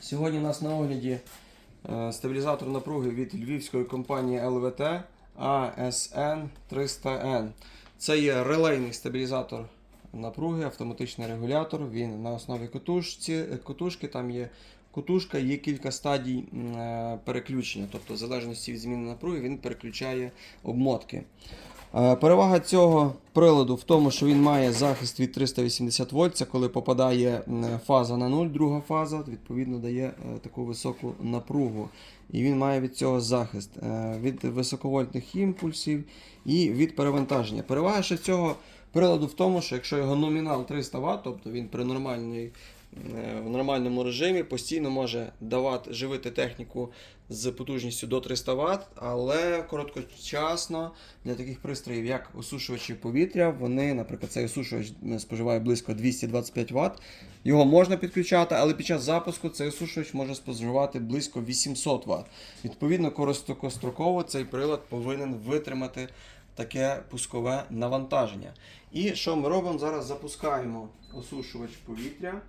Сьогодні у нас на огляді е, стабілізатор напруги від львівської компанії ЛВТ ASN 300N. Це є релейний стабілізатор напруги, автоматичний регулятор. Він на основі котушці, е, котушки. Там є котушка, є кілька стадій е, переключення. Тобто, в залежності від зміни напруги, він переключає обмотки. Е, Перевага цього приладу в тому, що він має захист від 380 вольт. Це коли попадає фаза на 0, друга фаза, відповідно дає е, таку високу напругу. І він має від цього захист е, від високовольтних імпульсів і від перевантаження. Перевага ще цього приладу в тому, що якщо його номінал 300 Вт, тобто він при нормальній е, в нормальному режимі постійно може давати живити техніку з потужністю до 300 Вт, але короткочасно для таких пристроїв, як осушувачі повітря, вони, наприклад, цей осушувач споживає близько 225 Вт. Його можна підключати, але під час запуску цей осушувач може споживати близько 800 Вт. Відповідно, короткостроково цей прилад повинен витримати таке пускове навантаження. І що ми робимо? Зараз запускаємо осушувач повітря.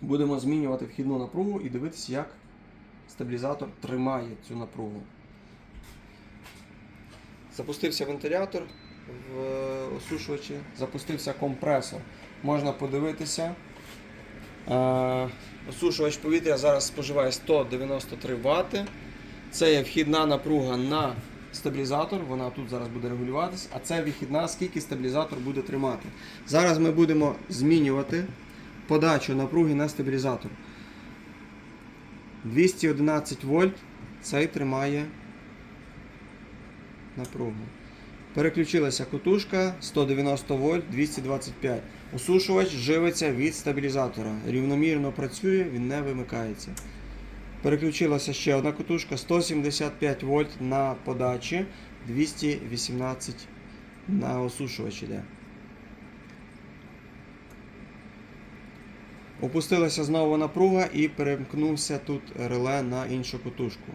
Будемо змінювати вхідну напругу і дивитися, як стабілізатор тримає цю напругу. Запустився вентилятор в осушувачі, запустився компресор. Можна подивитися. Е, Осушувач повітря зараз споживає 193 Вт. Це є вхідна напруга на стабілізатор, вона тут зараз буде регулюватися, а це вихідна, скільки стабілізатор буде тримати. Зараз ми будемо змінювати подачу напруги на стабілізатор. 211 вольт цей тримає напругу. Переключилася котушка 190 вольт 225. Осушувач живиться від стабілізатора. Рівномірно працює, він не вимикається. Переключилася ще одна котушка 175 вольт на подачі, 218 на осушувач іде. Опустилася знову напруга і перемкнувся тут реле на іншу котушку.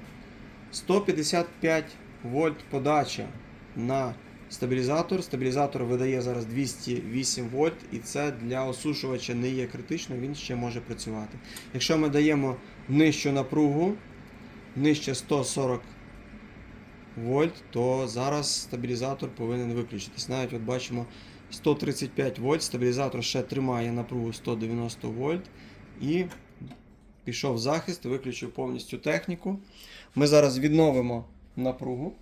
155 вольт подача на стабілізатор. Стабілізатор видає зараз 208 вольт, і це для осушувача не є критично, він ще може працювати. Якщо ми даємо нижчу напругу, нижче 140 вольт, то зараз стабілізатор повинен виключитись. Навіть от бачимо 135 вольт, стабілізатор ще тримає напругу 190 вольт і пішов захист, виключив повністю техніку. Ми зараз відновимо напругу.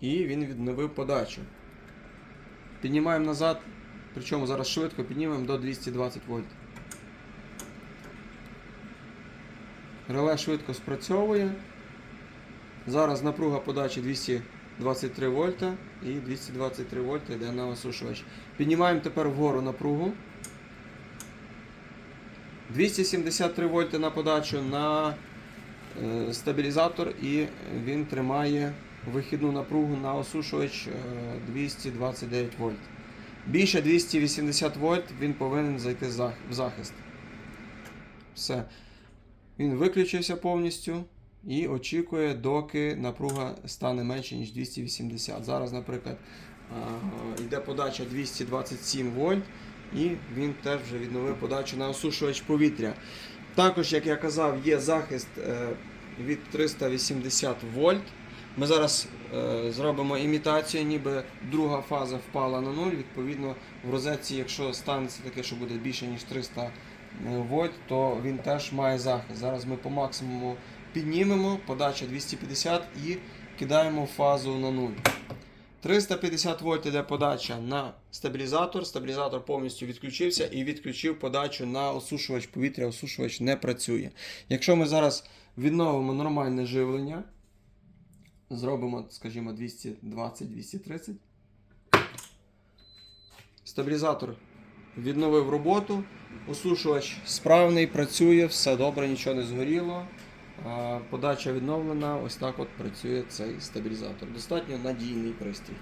І він відновив подачу. Піднімаємо назад, причому зараз швидко піднімемо до 220 вольт. Реле швидко спрацьовує. Зараз напруга подачі 223 вольта і 223 вольта йде на осушувач. Піднімаємо тепер вгору напругу. 273 вольти на подачу на е, стабілізатор і він тримає вихідну напругу на осушувач е, 229 вольт. Більше 280 вольт він повинен зайти в захист. Все. Він виключився повністю і очікує, доки напруга стане менше, ніж 280. Зараз, наприклад, е, йде подача 227 вольт, і він теж вже відновив подачу на осушувач повітря. Також, як я казав, є захист е, від 380 вольт. Ми зараз е, зробимо імітацію, ніби друга фаза впала на 0. Відповідно, в розетці, якщо станеться таке, що буде більше, ніж 300 вольт, то він теж має захист. Зараз ми по максимуму піднімемо, подача 250 і кидаємо фазу на 0. 350 вольт іде подача на стабілізатор. Стабілізатор повністю відключився і відключив подачу на осушувач повітря. Осушувач не працює. Якщо ми зараз відновимо нормальне живлення, зробимо, скажімо, 220-230. Стабілізатор відновив роботу. Осушувач справний, працює, все добре, нічого не згоріло. Подача відновлена. Ось так от працює цей стабілізатор. Достатньо надійний пристрій.